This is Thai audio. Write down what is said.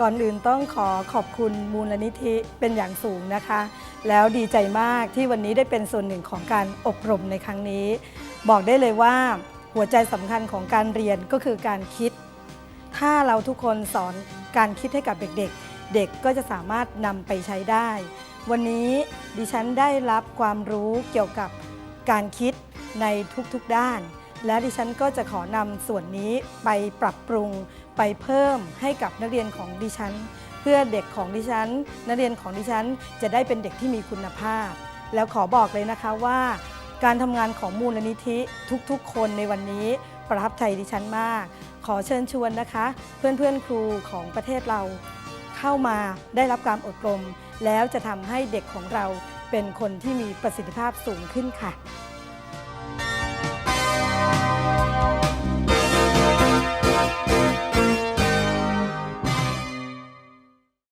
ก่อนอื่นต้องขอขอบคุณมูลนิธิเป็นอย่างสูงนะคะ แล้วดีใจมากที่วันนี้ได้เป็นส่วนหนึ่งของการอบรมในครั้งนี้ บอกได้เลยว่าหัวใจสำคัญของการเรียนก็คือการคิด ถ้าเราทุกคนสอนการคิดให้กับเด็กๆเด็กก็จะสามารถนำไปใช้ได้ วันนี้ดิฉันได้รับความรู้เกี่ยวกับการคิดในทุกๆด้าน และดิฉันก็จะขอนำส่วนนี้ไปปรับปรุงไปเพิ่มให้กับนักเรียนของดิฉัน เพื่อเด็กของดิฉัน นักเรียนของดิฉันจะได้เป็นเด็กที่มีคุณภาพ แล้วขอบอกเลยนะคะว่า การทำงานของมูลนิธิทุกๆ คนในวันนี้ประทับใจดิฉันมาก ขอเชิญชวนนะคะ เพื่อนๆครูของประเทศเรา เข้ามาได้รับการอบรม แล้วจะทำให้เด็กของเราเป็นคนที่มีประสิทธิภาพสูงขึ้นค่ะ